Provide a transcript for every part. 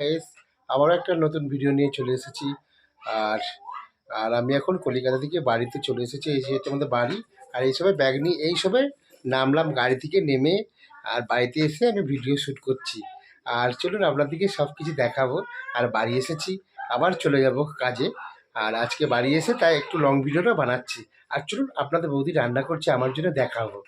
Guys আবারও একটা নতুন ভিডিও নিয়ে চলে এসেছি। আর আর আমি এখন কলিকাতা থেকে বাড়িতে চলে এসেছি। এই যেহেতু আমাদের বাড়ি, আর এই সময় ব্যাগ নিয়ে, এই সময় নামলাম গাড়ি থেকে নেমে, আর বাড়িতে এসে আমি ভিডিও শ্যুট করছি। আর চলুন আপনাদেরকে সব কিছু দেখাবো। আর বাড়ি এসেছি, আবার চলে যাব কাজে। আর আজকে বাড়ি এসে তাই একটু লং ভিডিওটা বানাচ্ছি। আর চলুন আপনাদের বৌদি রান্না করছে, আমার জন্য দেখাবো।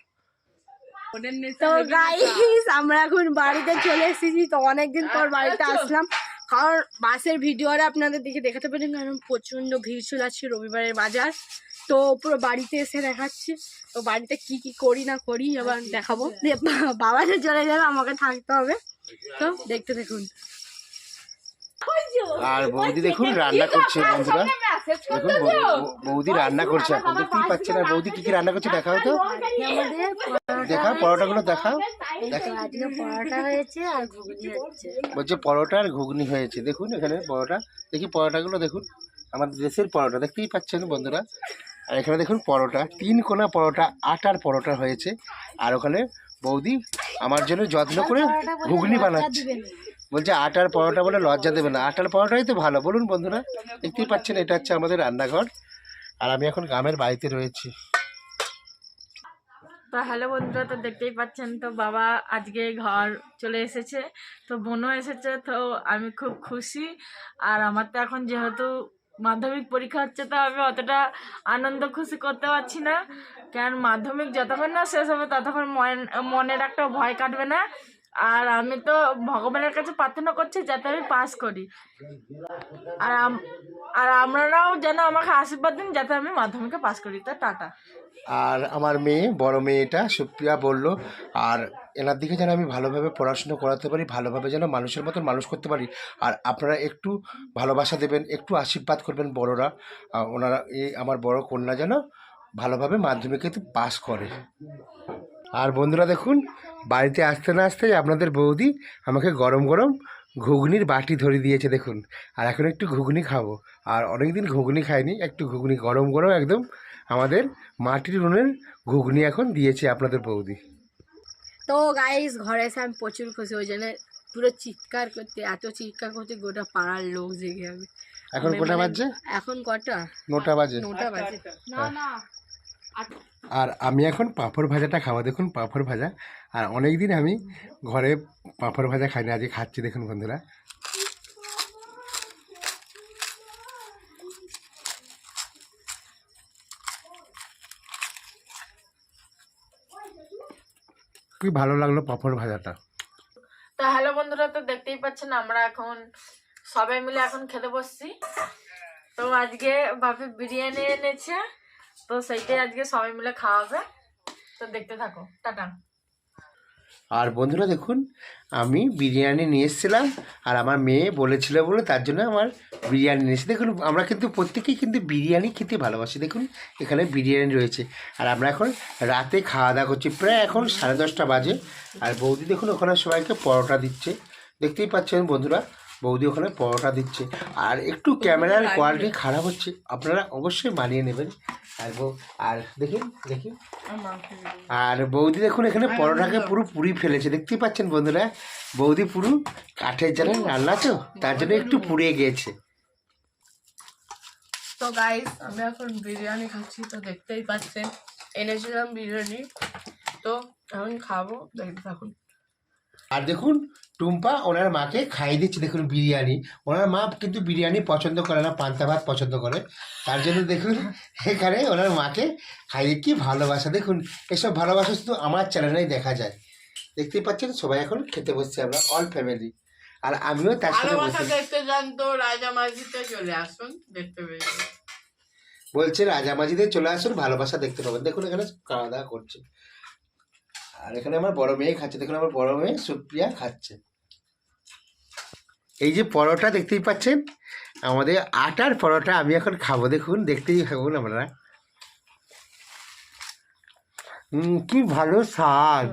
তো গাইস আমরা এখন বাড়িতে চলে এসেছি তো অনেকদিন পর বাড়িতে আসলাম। কারণ বাসের ভিডিওটা আপনাদের দিকে দেখাতে পারেন কারণ প্রচণ্ড ভিড় ছিল আজকে রবিবারের বাজার। তো পুরো বাড়িতে এসে দেখাচ্ছি। তো বাড়িতে কি কি করি না করি এবার দেখাবো। দিয়ে বাবা যে চলে যাবে আমাকে থাকতে হবে। তো দেখতে দেখুন আর বৌদি দেখুন রান্না করছে বন্ধুরা। দেখুন বৌদি রান্না করছে এখন। দেখতেই পাচ্ছেন আর বৌদি কি কি রান্না করছে? দেখাও তো। দেখাও পরোটাগুলো আজকে পরোটা হয়েছে আর ঘুগনি হচ্ছে। বলছে পরোটা আর ঘুগনি হয়েছে। দেখুন এখানে পরোটা দেখি পরোটাগুলো দেখুন। আমাদের দেশের পরোটা দেখতেই পাচ্ছেন বন্ধুরা। আর এখানে দেখুন পরোটা তিন কোনা পরোটা আটার পরোটা হয়েছে। আর ওখানে বৌদি আমার জন্য যত্ন করে ঘুগনি বানাচ্ছে। বলছে আটার পরোটা বলে লজ্জা দেবে না। আটার পরোটাই তো ভালো বলুন বন্ধুরা। দেখতেই পাচ্ছেন এটা হচ্ছে আমাদের রান্নাঘর। আর আমি এখন গ্রামের বাড়িতে রয়েছি। তো হ্যালো বন্ধুরা, তো দেখতেই পাচ্ছেন, তো বাবা আজকে ঘর চলে এসেছে, তো বোনও এসেছে, তো আমি খুব খুশি। আর আমার তো এখন যেহেতু মাধ্যমিক পরীক্ষা হচ্ছে, তো আমি অতটা আনন্দ খুশি করতে পারছি না। কারণ মাধ্যমিক যতক্ষণ না শেষ হবে, ততক্ষণ মন- মনের একটা ভয় কাটবে না। আর আমি তো ভগবানের কাছে প্রার্থনা করছি যাতে আমি পাস করি। আর আর আপনারাও যেন আমাকে আশীর্বাদ দিন যাতে আমি মাধ্যমিকে পাস করি। তো টাটা। আর আমার মেয়ে, বড় মেয়েটা সুপ্রিয়া বলল, আর এনার দিকে যেন আমি ভালোভাবে পড়াশুনো করাতে পারি, ভালোভাবে যেন মানুষের মতন মানুষ করতে পারি। আর আপনারা একটু ভালোবাসা দেবেন, একটু আশীর্বাদ করবেন বড়রা। ওনারা, এই আমার বড় কন্যা যেন ভালোভাবে মাধ্যমিকে পাস করে। আর বন্ধুরা দেখুন বাড়িতে আসতে না আসতেই আপনাদের বৌদি আমাকে গরম গরম ঘুগনির বাটি ধরে দিয়েছে দেখুন। আর এখন একটু ঘুগনি খাব। আর অনেকদিন ঘুগনি খাইনি একটু ঘুগনি গরম গরম একদম আমাদের মাটির উনুনের ঘুগনি এখন দিয়েছে আপনাদের বৌদি। তো গাইস ঘরে এসে আমি প্রচুর খুশি ওই জন্য পুরো চিৎকার করতে এত চিৎকার করতে গোটা পাড়ার লোক জেগে যাবে এখন কোটা মানে- বাজছে? এখন কটা? নটা বাজে। নটা বাজে। না না। আর আমি এখন পাঁপড় ভাজাটা খাব দেখুন পাঁপড় ভাজা। আর অনেক দিন আমি ঘরে পাঁপড় ভাজা খাই না আজকে খাচ্ছি দেখুন বন্ধুরা। খুবই ভালো লাগল পাঁপড় ভাজাটা। তা হ্যালো বন্ধুরা তো দেখতেই পাচ্ছেন আমরা এখন সবাই মিলে এখন খেতে বসছি। তো আজকে বাপি বিরিয়ানি এনেছে। তো সেইটাই আজকে সবাই মিলে খাওয়া খাওয়াবে তো দেখতে থাকো। টাটা। আর বন্ধুরা দেখুন, আমি বিরিয়ানি নিয়ে এসেছিলাম আর আমার মেয়ে বলেছিল বলে তার জন্য আমার বিরিয়ানি নিয়েছি দেখুন, আমরা কিন্তু প্রত্যেকেই কিন্তু বিরিয়ানি খেতে ভালোবাসি। দেখুন, এখানে বিরিয়ানি রয়েছে। আর আমরা এখন রাতে খাওয়া দাওয়া করছি। প্রায় এখন সাড়ে দশটা বাজে। আর বৌদি দেখুন, ওখানে সবাইকে পরোটা দিচ্ছে। দেখতেই পাচ্ছেন বন্ধুরা বৌদি ওখানে পরোটা দিচ্ছে। আর একটু ক্যামেরার কোয়ালিটি খারাপ হচ্ছে আপনারা অবশ্যই মানিয়ে নেবেন। আর আর দেখুন দেখি আর বৌদি দেখুন এখানে পরোটাকে পুরো পুরি ফেলেছে দেখতেই পাচ্ছেন বন্ধুরা? বৌদি পুরো কাঠের জালের রান্না তো? তার জন্য একটু পুড়িয়ে গিয়েছে। তো গাইস আমি এখন বিরিয়ানি খাচ্ছি তো দেখতেই পাচ্ছেন এনেছিলাম বিরিয়ানি। তো এখন খাব দেখতে থাকুন। আর দেখুন টুম্পা ওনার মাকে খাইয়ে দিচ্ছে দেখুন বিরিয়ানি। ওনার মা কিন্তু বিরিয়ানি পছন্দ করে না পান্তা ভাত পছন্দ করে। তার জন্য দেখুন এখানে ওনার মাকে খাইয়ে কি ভালোবাসা। দেখুন এসব ভালোবাসা শুধু আমার চ্যানেলেই দেখা যায়। দেখতেই পাচ্ছেন সবাই এখন খেতে বসছি আমরা অল ফ্যামিলি আর আমিও তার সাথে বসে। দেখতে যান তো রাজা মাঝিতে চলে আসুন দেখতে বলছে রাজামাজিদের চলে আসুন ভালোবাসা দেখতে পাবেন। দেখুন এখানে খাওয়া দাওয়া করছে। আর এখানে আমার বড় মেয়ে খাচ্ছে, দেখুন আমার বড় মেয়ে সুপ্রিয়া খাচ্ছে। এই যে পরোটা দেখতেই পাচ্ছেন, আমাদের আটার পরোটা আমি এখন খাব, দেখুন, দেখতেই খাবুন আপনারা। কি ভালো স্বাদ।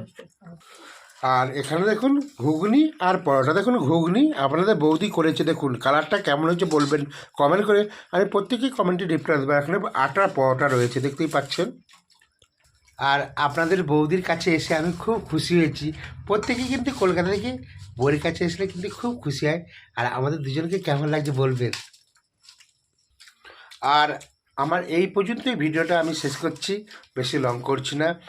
আর এখানে দেখুন, ঘুগনি আর পরোটা। দেখুন, ঘুগনি আপনাদের বৌদি করেছে, দেখুন, কালারটা কেমন হয়েছে বলবেন কমেন্ট করে। আমি প্রত্যেকেই কমেন্টে রিপ্লাই দেবো এখানে আটার পরোটা রয়েছে, দেখতেই পাচ্ছেন। আর আপনাদের বৌদির কাছে এসে আমি খুব খুশি হয়েছি। প্রত্যেকেই কিন্তু কলকাতা থেকে বউয়ের কাছে এসলে কিন্তু খুব খুশি হয়। আর আমাদের দুজনকে কেমন লাগছে বলবেন? আর আমার এই পর্যন্তই ভিডিওটা আমি শেষ করছি। বেশি লং করছি না।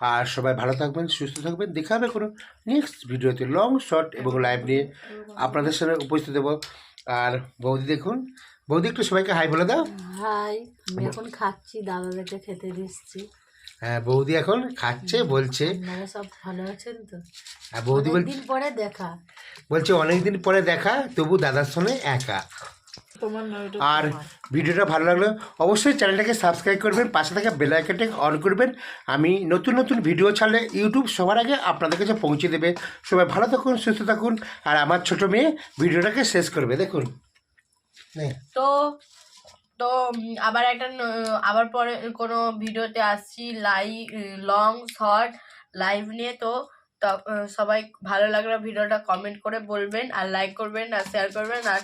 আর সবাই ভালো থাকবেন, সুস্থ থাকবেন। দেখা হবে কোনো নেক্সট ভিডিওতে। লং শর্ট এবং লাইভ নিয়ে আপনাদের সামনে উপস্থিত দেবো আর বৌদি দেখুন। বৌদি, একটু সবাইকে হাই বলে দাও। হাই আমি এখন খাচ্ছি, দাদাদেরকে খেতে দিচ্ছি। হ্যাঁ বৌদি এখন খাচ্ছে বলছে। সব ভালো আছেন তো? আর বৌদি বলছে পরে দেখা। বলছে অনেকদিন পরে দেখা তবু দাদার সঙ্গে একা। আর ভিডিওটা ভালো লাগল অবশ্যই চ্যানেলটাকে সাবস্ক্রাইব করবেন পাশে থাকা বেল আইকনটাকে অন করবেন। আমি নতুন নতুন ভিডিও ছাড়লে ইউটিউব সবার আগে আপনাদের কাছে পৌঁছে দেবে। সবাই ভালো থাকুন সুস্থ থাকুন আর আমার ছোট মেয়ে ভিডিওটাকে শেষ করবে দেখুন। নে। তো তো আবার একটা আবার পরে কোনো ভিডিওতে আসছি লাইভ লং শর্ট লাইভ নিয়ে। তো সবাই ভালো লাগলে ভিডিওটা কমেন্ট করে বলবেন আর লাইক করবেন আর শেয়ার করবেন আর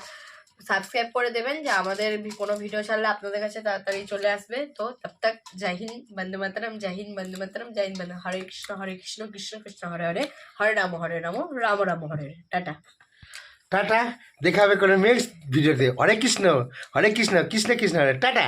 সাবস্ক্রাইব করে দেবেন যে আমাদের কোনো ভিডিও ছাড়লে আপনাদের কাছে তাড়াতাড়ি চলে আসবে। তো, তব তক, জয় হিন্দ, বন্দে মাতরম, জয় হিন্দ, বন্দে মাতরম, জয় হিন্দ, বন্দে হরে কৃষ্ণ হরে কৃষ্ণ কৃষ্ণ কৃষ্ণ, হরে হরে। হরে রাম হরে রাম রাম রাম, হরে। টাটা। টাটা দেখা হবে কোনো নেক্সট ভিডিওতে হরে কৃষ্ণ হরে কৃষ্ণ কৃষ্ণ কৃষ্ণ হরে। টাটা।